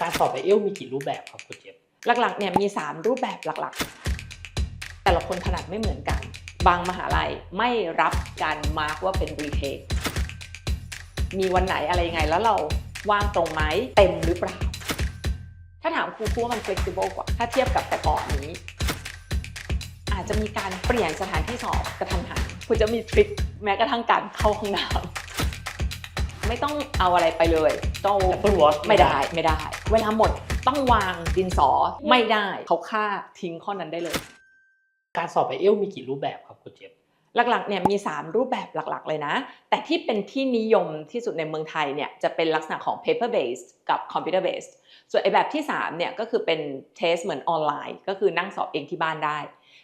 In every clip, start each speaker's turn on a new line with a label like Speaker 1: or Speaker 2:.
Speaker 1: การสอบไอเอลมีกี่รูปแบบครับคุณเจี๊ยบ
Speaker 2: หลักๆเนี่ยมี 3 รูปแบบหลักๆ แต่ละคนถนัดไม่เหมือนกัน บางมหาลัยไม่รับการมาร์กว่าเป็นรีเทคมีวันไหนอะไรยังไงแล้วเราว่างตรงไหมเต็มหรือเปล่า ถ้าถามครูครูว่ามัน flexible กว่า ถ้าเทียบกับแต่ก่อนนี้ อาจจะมีการเปลี่ยนสถานที่สอบกระทันหันคุณจะมีทริคแม้กระทั่งการเข้าห้องน้ำ ไม่ต้องเอาอะไรไปเลยต้อง
Speaker 1: Apple Watch
Speaker 2: ไม่ได้ไม่ได้ เวลาหมดต้องวางดินสอไม่ได้เขาฆ่าทิ้งข้อนั้นได้เลย
Speaker 1: การสอบไอเอลมีกี่รูปแบบครับคุณเจี๊ยบ
Speaker 2: หลักๆเนี่ยมี 3 รูปแบบหลักๆ เลยนะ แต่ที่เป็นที่นิยมที่สุดในเมืองไทยเนี่ยจะเป็นลักษณะของ paper based กับ computer based ส่วนไอ้แบบที่3เนี่ยก็คือเป็น test เหมือนออนไลน์ ก็คือนั่งสอบเองที่บ้านได้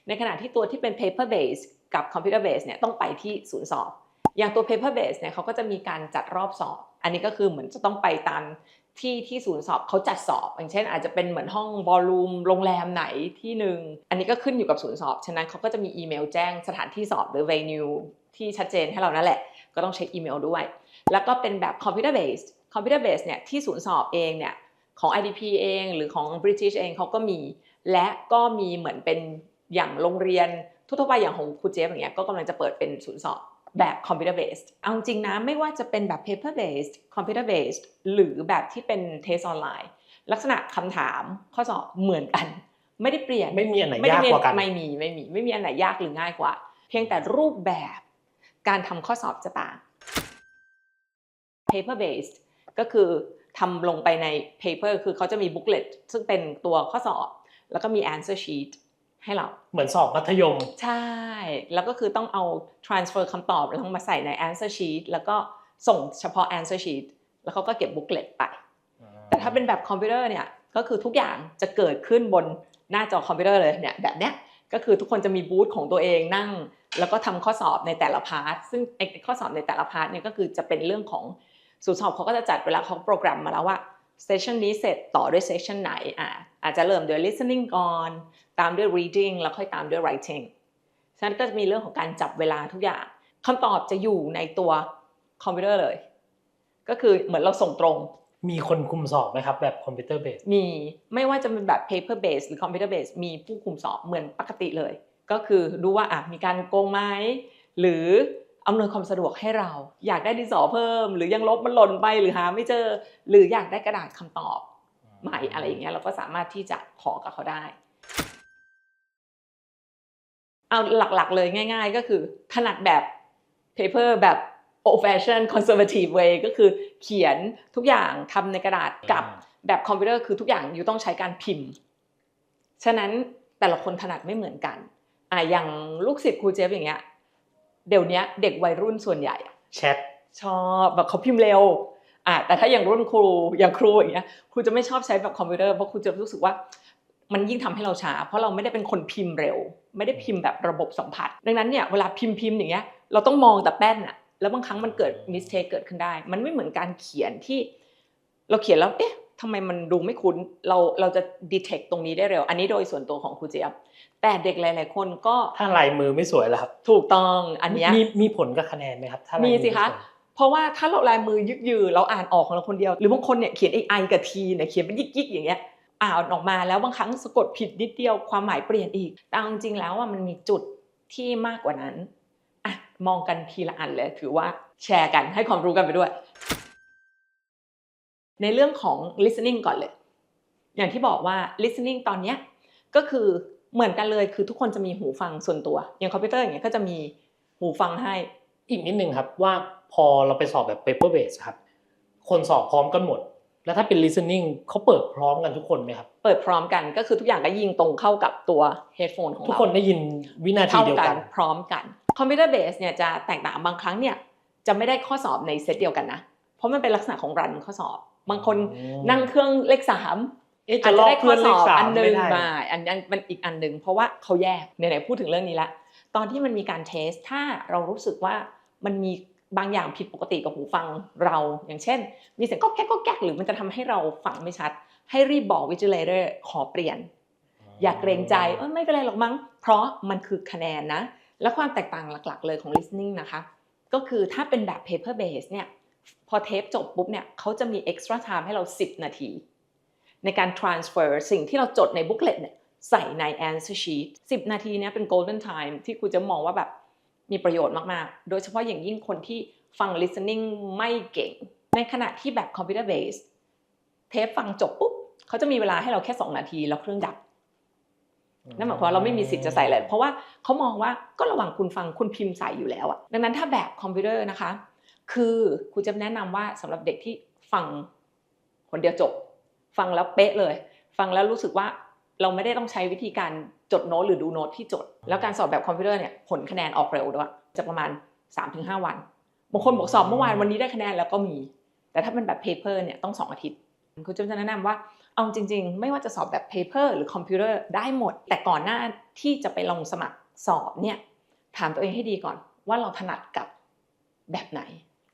Speaker 2: ในขณะที่ตัวที่เป็น paper based กับ computer based เนี่ยต้องไปที่ศูนย์สอบ อย่างตัว paper based เนี่ยเขาก็จะมีการจัดรอบสอบ อันนี้ก็คือเหมือนจะต้องไปตามที่ที่ศูนย์สอบเขาจัดสอบ อย่างเช่น อาจจะเป็นเหมือนห้องบอลลูมโรงแรมไหนที่หนึ่งอันนี้ก็ขึ้นอยู่กับศูนย์สอบ ฉะนั้นเขาก็จะมีอีเมลแจ้งสถานที่สอบหรือ venue ที่ชัดเจนให้เรานั่นแหละ ก็ต้องเช็คอีเมลด้วย แล้วก็เป็นแบบ computer based computer based เนี่ยที่ศูนย์สอบเองเนี่ยของ IDP เองหรือของ British เองเขาก็มี และก็มีเหมือนเป็นอย่างโรงเรียนทั่วไปอย่างของครูเจฟอย่างเงี้ยก็กำลังจะเปิดเป็นศูนย์สอบ แบบ computer based เอาจริงนะไม่ว่าจะเป็นแบบ paper based computer based หรือแบบที่เป็น test ออนไลน์ ลักษณะคำถามข้อสอบเหมือนกัน ไม่ได้เปลี่ยน
Speaker 1: ไม่มีอันไหน
Speaker 2: ไม่ได้
Speaker 1: ยากกว่ากัน
Speaker 2: ไม่มีไม่มีไม่มีอันไหนยากหรือง่ายกว่า เพียงแต่รูปแบบการทำข้อสอบจะต่าง paper based ก็คือทำลงไปใน paper คือเขาจะมี booklet ซึ่งเป็นตัวข้อสอบ แล้วก็มี answer sheet ให้เรา
Speaker 1: เหมือนสอบมัธยม
Speaker 2: ใช่ แล้วก็คือต้องเอา transfer คำตอบแล้วมาใส่ใน answer sheet แล้วก็ส่งเฉพาะ answer sheet แล้วเขาก็เก็บ booklet ไป แต่ถ้าเป็นแบบคอมพิวเตอร์เนี่ยก็คือทุกอย่างจะเกิดขึ้นบนหน้าจอคอมพิวเตอร์เลยเนี่ยแบบเนี้ยก็คือทุกคนจะมีบูธของตัวเองนั่ง แล้วก็ทำข้อสอบในแต่ละพาร์ทซึ่งไอ้ข้อสอบในแต่ละพาร์ทเนี่ยก็คือจะเป็นเรื่องของสูตรสอบเขาก็จะจัดเวลาเขาโปรแกรมมาแล้วว่า เซสชันนี้เสร็จต่อด้วยเซสชันไหนอะอาจจะเริ่มด้วย listening ก่อน ตามด้วย reading แล้วค่อยตามด้วย writing ฉะนั้นก็จะมีเรื่องของการจับเวลาทุกอย่างคำตอบจะอยู่ในตัวคอมพิวเตอร์เลย ก็คือเหมือนเราส่งตรง
Speaker 1: มีคนคุมสอบไหมครับ แบบคอมพิวเตอร์เบส
Speaker 2: มีไม่ว่าจะเป็นแบบ paper based หรือ computer based มีผู้คุมสอบเหมือนปกติเลย ก็คือดูว่าอะมีการโกงไหมหรือ อำนวยความสะดวกให้เรา อยากได้ดินสอเพิ่ม หรือยังลบมันหล่นไปหรือหาไม่เจอ หรืออยากได้กระดาษคำตอบใหม่อะไรอย่างเงี้ยเราก็สามารถที่จะขอกับเขาได้ เอาหลักๆเลยง่าย ๆ ก็คือถนัดแบบ paper แบบ old fashion conservative way ก็คือเขียนทุกอย่างทำในกระดาษกับแบบคอมพิวเตอร์คือทุกอย่างอยู่ต้องใช้การพิมพ์ ฉะนั้นแต่ละคนถนัดไม่เหมือนกันอะอย่างลูกศิษย์ครูเจฟอย่างเงี้ย เดี๋ยวนี้เด็กวัยรุ่นส่วนใหญ่อะ
Speaker 1: แชท
Speaker 2: ชอบแบบเขาพิมพ์เร็วอะแต่ถ้าอย่างรุ่นครูอย่างครูอย่างเงี้ยครูจะไม่ชอบใช้แบบคอมพิวเตอร์เพราะครูจะรู้สึกว่ามันยิ่งทำให้เราช้า เพราะเราไม่ได้เป็นคนพิมพ์เร็ว ไม่ได้พิมพ์แบบระบบสัมผัส ดังนั้นเนี่ยเวลาพิมพ์พิมพ์อย่างเงี้ยเราต้องมองแต่แป้นอะแล้วบางครั้งมันเกิดมิสเทคเกิดขึ้นได้ มันไม่เหมือนการเขียนที่เราเขียนแล้วเอ๊ะ ทำไมมันดูไม่คุ้นเราเราจะดีเทคตรงนี้ได้เร็ว อันนี้โดยส่วนตัวของครูเจี๊ยบแต่เด็กหลาย ๆ คนก็
Speaker 1: ถ้าลายมือไม่สวยแล้วครับ
Speaker 2: ถูกต้องอันเนี้ย
Speaker 1: มีมีผลกับคะแนนไหมครับถ้าลาย
Speaker 2: มี
Speaker 1: อ
Speaker 2: สิคะ
Speaker 1: ไสวย
Speaker 2: เพราะว่าถ้าเราลายมือยึกยือเราอ่านออกของเราคนเดียว หรือบางคนเนี่ยเขียนไอไอกับทีเนี่ยเขียนเป็นยิกยิกๆอย่างเงี้ยอ่านออกมาแล้วบางครั้งสะกดผิดนิดเดียวความหมายเปลี่ยนอีกแต่เอาจริงๆแล้วว่ามันมีจุดที่มากกว่านั้นอะมองกันทีละอันเลยถือว่าแชร์กันให้ความรู้กันไปด้วย ในเรื่องของ listening ก่อนเลย อย่างที่บอกว่า listening ตอนเนี้ยก็คือเหมือนกันเลยคือทุกคนจะมีหูฟังส่วนตัว อย่างคอมพิวเตอร์อย่างเงี้ยก็จะมีหูฟังให้
Speaker 1: อีกนิดนึงครับว่าพอเราไปสอบแบบ paper base ครับ คนสอบพร้อมกันหมด แล้วถ้าเป็น listening เขาเปิดพร้อมกันทุกคนไหมครับ
Speaker 2: เปิดพร้อมกันก็คือทุกอย่างก็ยิงตรงเข้ากับตัว headphone ของเรา
Speaker 1: ทุกคนได้ยินวินาที
Speaker 2: เท่า
Speaker 1: เดียว
Speaker 2: กั
Speaker 1: กันน
Speaker 2: พร้อมกันคอมพิวเตอร์เบสเนี่ยจะแตกต่างบางครั้งเนี่ยจะไม่ได้ข้อสอบในเซตเดียวกันนะ เพราะมันเป็นลักษณะของรันข้อสอบ บางคน
Speaker 1: อืม
Speaker 2: นั่งเครื่องเลขสาม
Speaker 1: เอ๊ะ
Speaker 2: อา
Speaker 1: จะ
Speaker 2: จ
Speaker 1: ล
Speaker 2: จะ
Speaker 1: อก
Speaker 2: ได้ข้
Speaker 1: เพื่
Speaker 2: อ
Speaker 1: อน
Speaker 2: ส
Speaker 1: เล
Speaker 2: อ
Speaker 1: ข
Speaker 2: บ
Speaker 1: สาม
Speaker 2: อันหนึ่
Speaker 1: ไม่
Speaker 2: ง
Speaker 1: ได้
Speaker 2: มาอันนั้นมันอีกอันหนึ่งเพราะว่าเขาแยกไหนๆพูดถึงเรื่องนี้ละ ตอนที่มันมีการเทสถ้าเรารู้สึกว่ามันมีบางอย่างผิดปกติกับหูฟังเราอย่างเช่น มีเสียงก็แก๊กก็แก๊กหรือมันจะทำให้เราฟังไม่ชัด ให้รีบบอกวิจิเลเตอร์ขอเปลี่ยน อย่าเกรงใจเออไม่เป็นไรหรอกมั้ง เพราะมันคือคะแนนนะ และความแตกต่างหลักๆ เลยของ listening นะคะ ก็คือถ้าเป็นแบบ paper base เนี่ย พอเทปจบปุ๊บเนี่ยเขาจะมี extra time ให้เรา 10 นาที ในการ transfer สิ่งที่เราจดใน booklet เนี่ยใส่ใน answer sheet 10 นาทีเนี้ยเป็น golden time ที่ครูจะมองว่าแบบมีประโยชน์มากๆ โดยเฉพาะอย่างยิ่งคนที่ฟัง listening ไม่เก่ง ในขณะที่แบบ computer based เทปฟังจบปุ๊บเขาจะมีเวลาให้เราแค่ 2 นาทีแล้วเครื่องดับนั่นหมายความว่าเราไม่มีสิทธิ์จะใส่เลยเพราะว่าเขามองว่าก็ระหว่างคุณฟังคุณพิมพ์ใส่อยู่แล้วอะดังนั้นถ้าแบบคอมพิวเตอร์นะคะ คือครูจะแนะนำว่าสำหรับเด็กที่ฟังคนเดียวจบ ฟังแล้วเป๊ะเลย ฟังแล้วรู้สึกว่าเราไม่ได้ต้องใช้วิธีการจดโน้ตหรือดูโน้ตที่จด แล้วการสอบแบบคอมพิวเตอร์เนี่ยผลคะแนนออกเร็วด้วยจะประมาณ 3-5 วันบางคนบอกสอบเมื่อวานวันนี้ได้คะแนนแล้วก็มี แต่ถ้าเป็นแบบเพเปอร์เนี่ยต้อง 2 อาทิตย์ครูจะแนะนำว่าเอาจริง ๆ ไม่ว่าจะสอบแบบ paper หรือคอมพิวเตอร์ได้หมด แต่ก่อนหน้าที่จะไปลงสมัครสอบเนี่ยถามตัวเองให้ดีก่อนว่าเราถนัดกับแบบไหน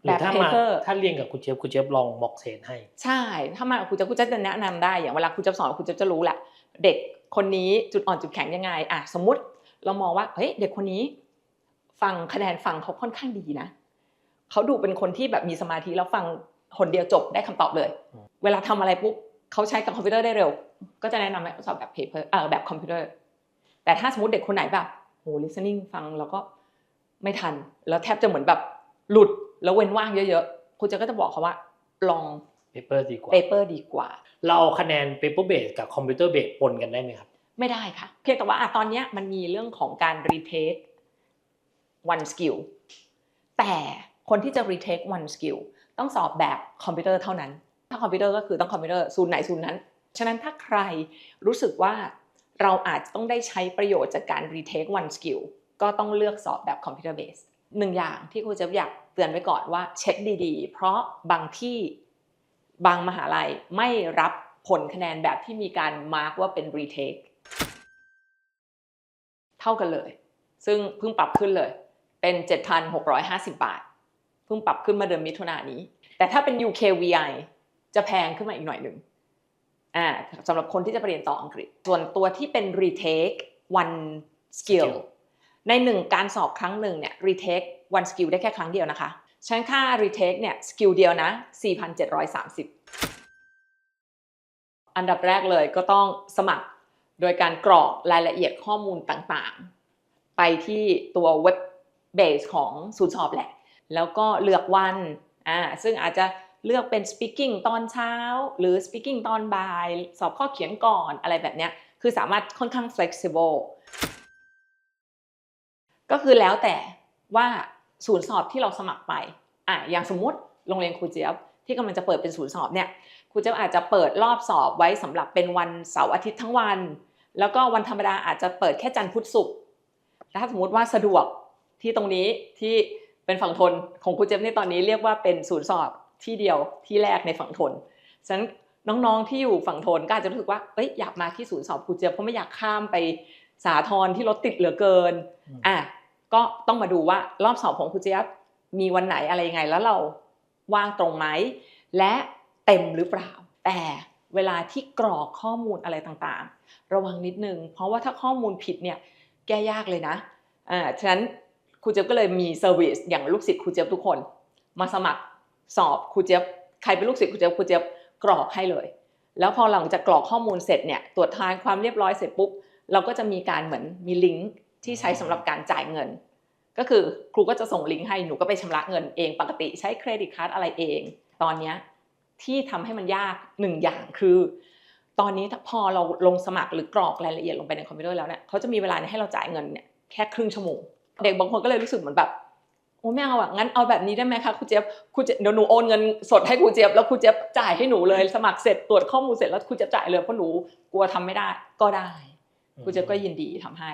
Speaker 2: แบ
Speaker 1: รือบถ้ามา
Speaker 2: paper
Speaker 1: ถ้าเรียนกับคุณเจี๊ยบคุณเจี๊ยบลองบอกเทรนให้
Speaker 2: ใช่ ถ้ามาครูจะครูจะแนะนำได้อย่างเวลาครูจะสอนครูจะจะรู้แหละ เด็กคนนี้จุดอ่อนจุดแข็งยังไงอะสมมติเรามองว่าเฮ้ยเด็กคนนี้ฟังคะแนนฟังเขาค่อนข้างดีนะเขาดูเป็นคนที่แบบมีสมาธิแล้วฟังคนเดียวจบได้คำตอบเลย
Speaker 1: อืม
Speaker 2: เวลาทำอะไรปุ๊บเขาใช้กับคอมพิวเตอร์ได้เร็ว ก็จะแนะนำให้เขาสอบแบบ paper เออแบบคอมพิวเตอร์ แต่ถ้าสมมติเด็กคนไหนแบบโห listening ฟังแล้วก็ไม่ทัน แล้วแทบจะเหมือนแบบหลุด แล้วเว้นว่างเยอะๆครูจะก็จะบอกเขาว่าลอง
Speaker 1: เปเปอร์ดีกว่า
Speaker 2: paper ดีกว่า
Speaker 1: เราเอาคะแนน paper base กับคอมพิวเตอร์ base ปนกันได้ไหมครับ
Speaker 2: ไม่ได้ค่ะ เพียงแต่ว่าอะตอนเนี้ยมันมีเรื่องของการ retake one skill แต่คนที่จะ retake one skill ต้องสอบแบบคอมพิวเตอร์เท่านั้น ถ้าคอมพิวเตอร์ก็คือต้องคอมพิวเตอร์ศูนย์ไหนศูนย์นั้น ฉะนั้นถ้าใครรู้สึกว่าเราอาจจะต้องได้ใช้ประโยชน์จากการ retake one skill ก็ต้องเลือกสอบแบบคอมพิวเตอร์ base หนึ่งอย่างที่ครูจะอยาก เตือนไว้ก่อนว่าเช็คดีๆ เพราะบางที่บางมหาลัยไม่รับผลคะแนนแบบที่มีการมาร์กว่าเป็น retake เท่ากันเลย ซึ่งเพิ่งปรับขึ้นเลย เป็น 7,650 บาท เพิ่งปรับขึ้นมาเดือนมิถุนายนนี้ แต่ถ้าเป็น UKVI จะแพงขึ้นมาอีกหน่อยหนึ่งอ่าสำหรับคนที่จะไปเรียนต่ออังกฤษ ส่วนตัวที่เป็น retake one skill
Speaker 1: Skill
Speaker 2: หนึ่งการสอบครั้งหนึ่งเนี่ย retake one skill ได้แค่ครั้งเดียวนะคะฉันค่า retake เนี่ย skill เดียวนะ 4,730 อันดับแรกเลยก็ต้องสมัครโดยการกรอกรายละเอียดข้อมูลต่างๆ ไปที่ตัวเว็บเบสของศูนย์สอบแหละ แล้วก็เลือกวันอ่าซึ่งอาจจะเลือกเป็น speaking ตอนเช้า หรือ speaking ตอนบ่าย สอบข้อเขียนก่อนอะไรแบบเนี้ย คือสามารถค่อนข้าง flexible ก็คือแล้วแต่ว่าศูนย์สอบที่เราสมัครไปอะอย่างสมมุติโรงเรียนครูเจี๊ยบที่กำลังจะเปิดเป็นศูนย์สอบเนี่ยครูเจี๊ยบอาจจะเปิดรอบสอบไว้สำหรับเป็นวันเสาร์อาทิตย์ทั้งวัน แล้วก็วันธรรมดาอาจจะเปิดแค่จันทร์พุธศุกร์ถ้าสมมติว่าสะดวกที่ตรงนี้ที่เป็นฝั่งทนของครูเจี๊ยบในตอนนี้เรียกว่าเป็นศูนย์สอบที่เดียวที่แรกในฝั่งทนฉะนั้นน้องๆที่อยู่ฝั่งทนก็อาจจะรู้สึกว่าเอ้ยอยากมาที่ศูนย์สอบครูเจี๊ยบเพราะไม่อยากข้ามไปสาทรที่รถติดเหลือเกิน
Speaker 1: อืม
Speaker 2: อะ ก็ต้องมาดูว่ารอบสอบของครูเจี๊ยบมีวันไหนอะไรยังไงแล้วเราว่างตรงไหมและเต็มหรือเปล่า แต่เวลาที่กรอกข้อมูลอะไรต่างๆ ระวังนิดนึง เพราะว่าถ้าข้อมูลผิดเนี่ยแก้ยากเลยนะอ่าฉะนั้นครูเจี๊ยบก็เลยมีเซอร์วิสอย่างลูกศิษย์ครูเจี๊ยบทุกคน มาสมัครสอบครูเจี๊ยบใครเป็นลูกศิษย์ครูเจี๊ยบครูเจี๊ยบกรอกให้เลย แล้วพอหลังจากกรอกข้อมูลเสร็จเนี่ยตรวจทานความเรียบร้อยเสร็จปุ๊บเราก็จะมีการเหมือนมีลิงก์ที่ใช้สำหรับการจ่ายเงิน ก็คือครูก็จะส่งลิงก์ให้หนูก็ไปชำระเงินเองปกติใช้เครดิตการ์ดอะไรเอง ตอนเนี้ที่ทำให้มันยากหนึ่งอย่างคือ ตอนนี้พอเราลงสมัครหรือกรอกรายละเอียดลงไปในคอมพิวเตอร์แล้วเนี่ยเขาจะมีเวลาให้เราจ่ายเงินเนี่ยแค่ครึ่งชั่วโมง เด็กบางคนก็เลยรู้สึกเหมือนแบบโอ้ไม่เอาอะงั้นเอาแบบนี้ได้ไหมคะครูเจี๊ยบครูเจี๊ยบเดี๋ยวหนูโอนเงินสดให้ครูเจี๊ยบแล้วครูเจี๊ยบจ่ายให้หนูเลยสมัครเสร็จตรวจข้อมูลเสร็จแล้วครูเจี๊ยบจ่ายเลยเพราะหนูกลัวทำไม่ได้ก็ได้ครูเจี๊ยบก็ยินดีทำให้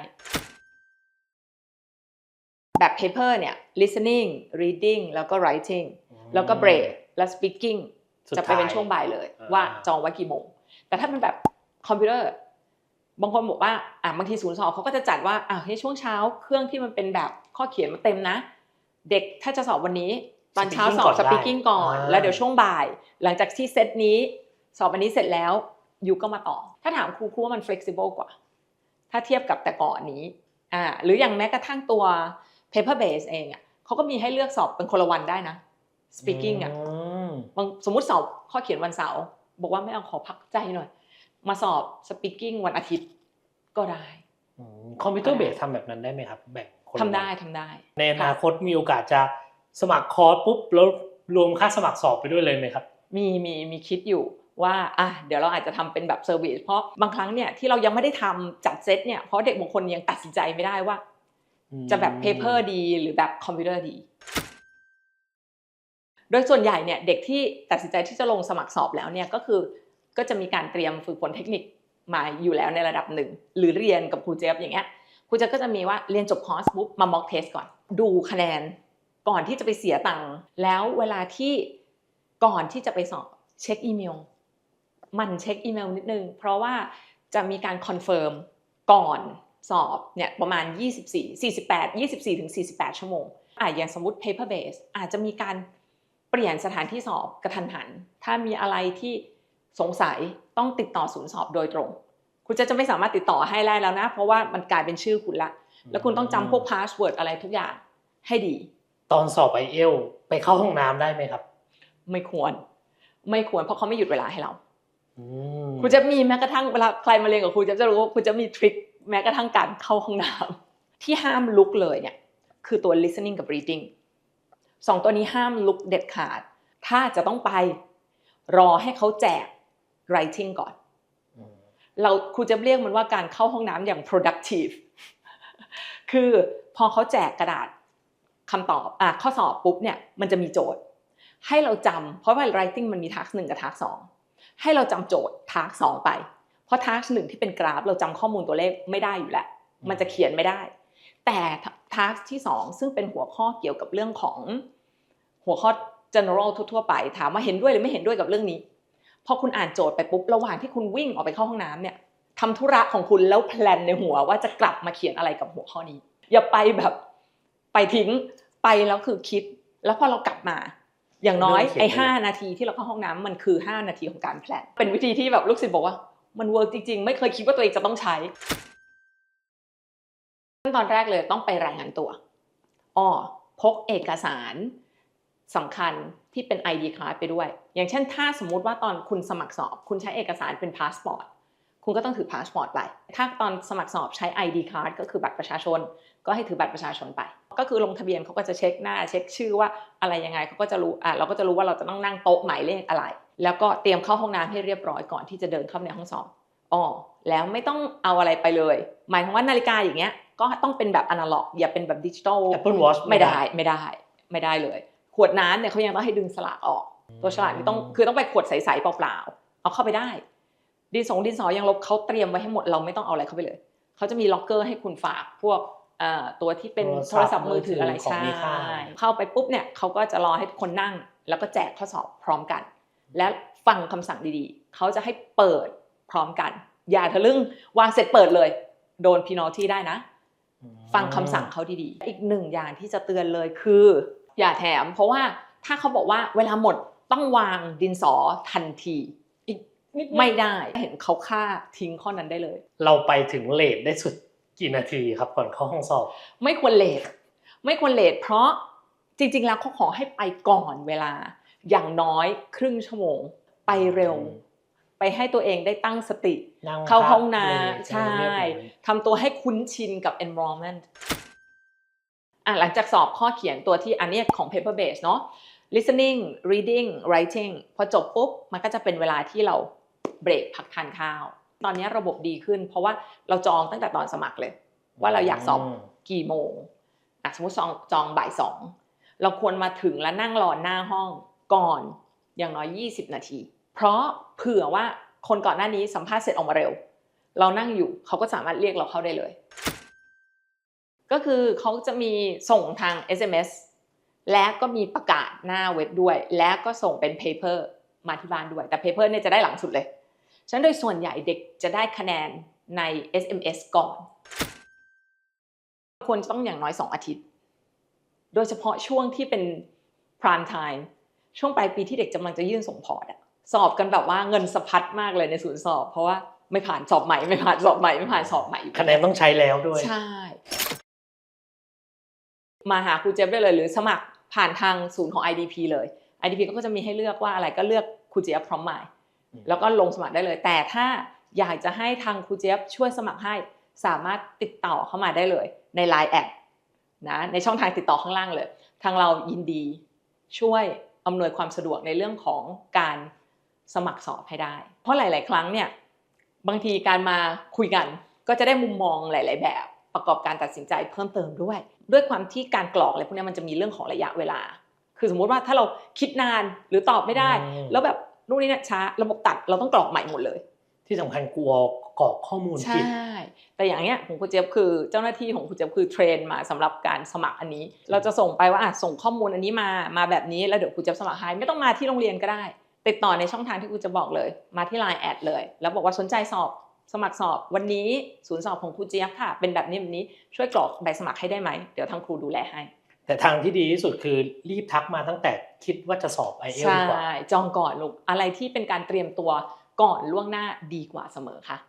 Speaker 2: แบบ paper เนี่ย listening reading แล้วก็ writing แล้วก็ break และ speaking
Speaker 1: สุด
Speaker 2: จะไปเป็นช่วงบ่ายเลย
Speaker 1: อ่า
Speaker 2: ว่าจองไว้กี่โมง แต่ถ้าเป็นแบบคอมพิวเตอร์บางคนบอกว่าอะบางทีศูนย์สอบเขาก็จะจัดว่าอะให้ช่วงเช้าเครื่องที่มันเป็นแบบข้อเขียนมันเต็มนะ เด็กถ้าจะสอบวันนี้ ตอนเช้าสอบ speaking ก่อน แล้วเดี๋ยวช่วงบ่าย หลังจากที่เซตนี้ สอบวันนี้เสร็จแล้วยูก็มาต่อ ถ้าถามครูครูว่ามัน flexible กว่า ถ้าเทียบกับแต่ก่อนนี้อ่าหรืออย่างแม้กระทั่งตัว paper base เองอะเขาก็มีให้เลือกสอบเป็นคนละวันได้นะ speaking อะ
Speaker 1: ม
Speaker 2: บางสมมติสอบข้อเขียนวันเสาร์บอกว่าไม่เอาขอพักใจหน่อย มาสอบสปีกิ้งวันอาทิตย์ก็ได้
Speaker 1: คอมพิวเตอร์เบสทำแบบนั้นได้ไหมครับ แบ่งคนละ
Speaker 2: ทำได้ทำได้
Speaker 1: ในอนาคตมีโอกาสจะสมัครคอร์สปุ๊บแล้วรวมค่าสมัครสอบไปด้วยเลยไหมครับ
Speaker 2: มีมีมีคิดอยู่ว่าอะเดี๋ยวเราอาจจะทำเป็นแบบเซอร์วิสเพราะบางครั้งเนี่ยที่เรายังไม่ได้ทำจัดเซตเนี่ยเพราะเด็กบางคนยังตัดสินใจไม่ได้ว่า จะแบบเพเปอร์ดีหรือแบบคอมพิวเตอร์ดี โดยส่วนใหญ่เนี่ยเด็กที่ตัดสินใจที่จะลงสมัครสอบแล้วเนี่ยก็คือก็จะมีการเตรียมฝึกฝนเทคนิคมาอยู่แล้วในระดับหนึ่ง หรือเรียนกับครูเจฟอย่างเงี้ยครูเจฟก็จะมีว่าเรียนจบคอร์สปุ๊บมาม็อกเทสก่อน ดูคะแนนก่อนที่จะไปเสียตังค์แล้วเวลาที่ก่อนที่จะไปสอบเช็คอีเมลมันเช็คอีเมลนิดนึง เพราะว่าจะมีการคอนเฟิร์มก่อน สอบเนี่ยประมาณ 24 48 24ถึง48 ชั่วโมงอะอย่างสมมติ paper base อาจจะมีการเปลี่ยนสถานที่สอบกระทันหัน ถ้ามีอะไรที่สงสัยต้องติดต่อศูนย์สอบโดยตรง คุณจะจะไม่สามารถติดต่อให้ได้แล้วนะ เพราะว่ามันกลายเป็นชื่อคุณละ แล้วคุณต้องจำพวกพาสเวิร์ดอะไรทุกอย่างให้ดี
Speaker 1: ตอนสอบไอเอลไปเข้าห้องน้ำได้ไหมครับ
Speaker 2: ไม่ควร ไม่ควรเพราะเขาไม่หยุดเวลาให้เรา
Speaker 1: อืม
Speaker 2: ครูจะมีแม้กระทั่งเวลาใครมาเรียนกับครูจะจะรู้ว่าครูจะมีทริค แม้กระทั่งการเข้าห้องน้ำที่ห้ามลุกเลยเนี่ยคือตัว listening กับ reading สองตัวนี้ห้ามลุกเด็ดขาด ถ้าจะต้องไปรอให้เขาแจก writing ก่อน
Speaker 1: อืม
Speaker 2: เราครูจะเรียกมันว่าการเข้าห้องน้ำอย่าง productive คือพอเขาแจกกระดาษคำตอบอะข้อสอบปุ๊บเนี่ยมันจะมีโจทย์ ให้เราจำเพราะว่า writing มันมี task หนึ่งกับ task สองให้เราจำโจทย์ task สองไป เพราะ task หนึ่งที่เป็นกราฟเราจำข้อมูลตัวเลขไม่ได้อยู่แล้วมันจะเขียนไม่ได้ แต่ task ที่สองซึ่งเป็นหัวข้อเกี่ยวกับเรื่องของหัวข้อ general ทั่วๆไป ถามว่าเห็นด้วยหรือไม่เห็นด้วยกับเรื่องนี้พอคุณอ่านโจทย์ไปปุ๊บระหว่างที่คุณวิ่งออกไปเข้าห้องน้ำเนี่ยทำธุระของคุณแล้วแพลนในหัวว่าจะกลับมาเขียนอะไรกับหัวข้อนี้ อย่าไปแบบไปทิ้งไปแล้วคือคิด แล้วพอเรากลับมา อย่างน้อยไอ้ห้านาทีที่เราเข้าห้องน้ำมันคือ 5 นาทีของการแพลนเป็นวิธีที่แบบลูกศิษย์บอกว่า มันเวิร์กจริง ๆ ไม่เคยคิดว่าตัวเองจะต้องใช้ขั้นตอนแรกเลยต้องไปรายงานตัวอ้อพกเอกสารสำคัญที่เป็น ID card ไปด้วย อย่างเช่น ถ้าสมมุติว่าตอนคุณสมัครสอบ คุณใช้เอกสารเป็นพาสปอร์ตคุณก็ต้องถือพาสปอร์ตไป ถ้าตอนสมัครสอบใช้ ID card ก็คือบัตรประชาชน ก็ให้ถือบัตรประชาชนไป ก็คือลงทะเบียนเขาก็จะเช็คหน้าเช็คชื่อว่าอะไรยังไงเขาก็จะรู้อะเราก็จะรู้ว่าเราจะต้องนั่งโต๊ะหมายเลขอะไร แล้วก็เตรียมเข้าห้องน้ำให้เรียบร้อยก่อนที่จะเดินเข้าในห้องสอบอ๋อแล้วไม่ต้องเอาอะไรไปเลย หมายถึงว่านาฬิกาอย่างเงี้ยก็ต้องเป็นแบบอนาล็อก อย่าเป็นแบบดิจิตอล
Speaker 1: Apple Watch
Speaker 2: ไม่ได้ไม่ได้ไม่ได้เลย ขวดน้ำเนี่ยเขายังต้องให้ดึงสลากออก ตัวฉลากนี่ต้องคือต้องไปขวดใสๆเปล่าๆเอาเข้าไปได้ ดินสงดินสอยังลบเขาเตรียมไว้ให้หมดเราไม่ต้องเอาอะไรเข้าไปเลยเขาจะมีล็อกเกอร์ให้คุณฝากพวกเอ่อตัวที่เป็นโทรศัพท์มือถืออะไร
Speaker 1: ของ
Speaker 2: ใช่
Speaker 1: มีค่า
Speaker 2: เข้าไปปุ๊บเนี่ยเขาก็จะรอให้คนนั่ง แล้วก็แจกข้อสอบพร้อมกัน และฟังคำสั่งดีๆ เขาจะให้เปิดพร้อมกัน อย่าทะลึ่งวางเสร็จเปิดเลย โดนพีนอที่ได้นะ ฟังคำสั่งเขาดีๆ อีกหนึ่งอย่างที่จะเตือนเลยคือ อย่าแถม เพราะว่าถ้าเขาบอกว่าเวลาหมดต้องวางดินสอทันที
Speaker 1: อีกนิด
Speaker 2: ไม่ได้เห็นเขาฆ่าทิ้งข้อนั้นได้เลย
Speaker 1: เราไปถึงเลทได้สุดกี่นาทีครับก่อนเข้าห้องสอบ
Speaker 2: ไม่ควรเลทไม่ควรเลทเพราะจริง ๆ แล้วเขาขอให้ไปก่อนเวลา อย่างน้อยครึ่งชั่วโมง ไปเร็ว
Speaker 1: อืม
Speaker 2: ไปให้ตัวเองได้ตั้งสติ
Speaker 1: นั่ง
Speaker 2: เข้าห้อง
Speaker 1: พัก
Speaker 2: น้
Speaker 1: เบรกำ
Speaker 2: ใช่
Speaker 1: เรียบร้อย
Speaker 2: ทำตัวให้คุ้นชินกับ environment อะหลังจากสอบข้อเขียนตัวที่อันเนี้ยของ paper base เนาะ listening reading writing พอจบปุ๊บ มันก็จะเป็นเวลาที่เราเบรกพักทานข้าว ตอนนี้ระบบดีขึ้น เพราะว่าเราจองตั้งแต่ตอนสมัครเลย ว่าเราอยากสอบ
Speaker 1: ม
Speaker 2: กี่โมงอะสมมติจองจองบ่ายสองเราควรมาถึงแล้วนั่งรอหน้าห้อง ก่อนอย่างน้อย 20 นาที เพราะเผื่อว่าคนก่อนหน้านี้สัมภาษณ์เสร็จออกมาเร็ว เรานั่งอยู่เขาก็สามารถเรียกเราเข้าได้เลย ก็คือเขาจะมีส่งทาง SMS และก็มีประกาศหน้าเว็บด้วย และก็ส่งเป็น paper มาที่บ้านด้วย แต่ paper เนี่ยจะได้หลังสุดเลยฉะนั้นโดยส่วนใหญ่เด็กจะได้คะแนนใน SMS ก่อน ควรต้องอย่างน้อย 2 อาทิตย์ โดยเฉพาะช่วงที่เป็น prime time ช่วงปลายปีที่เด็กกำลังจะยื่นส่งพอร์ตอะสอบกันแบบว่าเงินสะพัดมากเลยในศูนย์สอบ เพราะว่าไม่ผ่านสอบใหม่ไม่ผ่านสอบใหม่ไม่ผ่านสอบใหม่อยู่
Speaker 1: คะแนนต้องใช้แล้วด้วย
Speaker 2: ใช่ มาหาครูเจฟได้เลย หรือสมัครผ่านทางศูนย์ของ IDP เลย IDP ก็จะมีให้เลือกว่าอะไรก็เลือกครูเจฟพร้อมหมาย
Speaker 1: อืม
Speaker 2: แล้วก็ลงสมัครได้เลย แต่ถ้าอยากจะให้ทางครูเจี๊ยบช่วยสมัครให้สามารถติดต่อเข้ามาได้เลย ใน Line แอดนะในช่องทางติดต่อข้างล่างเลย ทางเรายินดีช่วย อำนวยความสะดวกในเรื่องของการสมัครสอบให้ได้ เพราะหลาย ๆ ครั้งเนี่ยบางทีการมาคุยกันก็จะได้มุมมองหลาย ๆ แบบประกอบการตัดสินใจเพิ่มเติมด้วย ด้วยความที่การกรอกอะไรพวกเนี้ยมันจะมีเรื่องของระยะเวลา คือสมมุติว่าถ้าเราคิดนานหรือตอบไม่ได้
Speaker 1: อืม
Speaker 2: แล้วแบบนู่นนี่นั่นช้าระบบตัดเราต้องกรอกใหม่หมดเลย
Speaker 1: ที่สำคัญกลัวกรอกข้อมูล
Speaker 2: ใช่
Speaker 1: ผิด
Speaker 2: แต่อย่างเนี้ยของคุณเจี๊ยบคือเจ้าหน้าที่ของคุณเจี๊ยบคือเทรนมาสำหรับการสมัครอันนี้ เราจะส่งไปว่าอะส่งข้อมูลอันนี้มามาแบบนี้แล้วเดี๋ยวคุณเจี๊ยบสมัครให้ไม่ต้องมาที่โรงเรียนก็ได้ ติดต่อในช่องทางที่คุณจะบอกเลย มาที่ Line แอดเลย แล้วบอกว่าสนใจสอบสมัครสอบวันนี้ศูนย์สอบของครูเจี๊ยบค่ะ เป็นแบบนี้แบบนี้ช่วยกรอกใบสมัครให้ได้ไหมเดี๋ยวทางครูดูแลให้
Speaker 1: แต่ทางที่ดีที่สุดคือรีบทักมาตั้งแต่คิดว่าจะสอบไอเอล
Speaker 2: ใช่
Speaker 1: ดีกว่า
Speaker 2: จองก่อนลูกอะไรที่เป็นการเตรียมตัว ก่อนล่วงหน้าดีกว่าเสมอค่ะ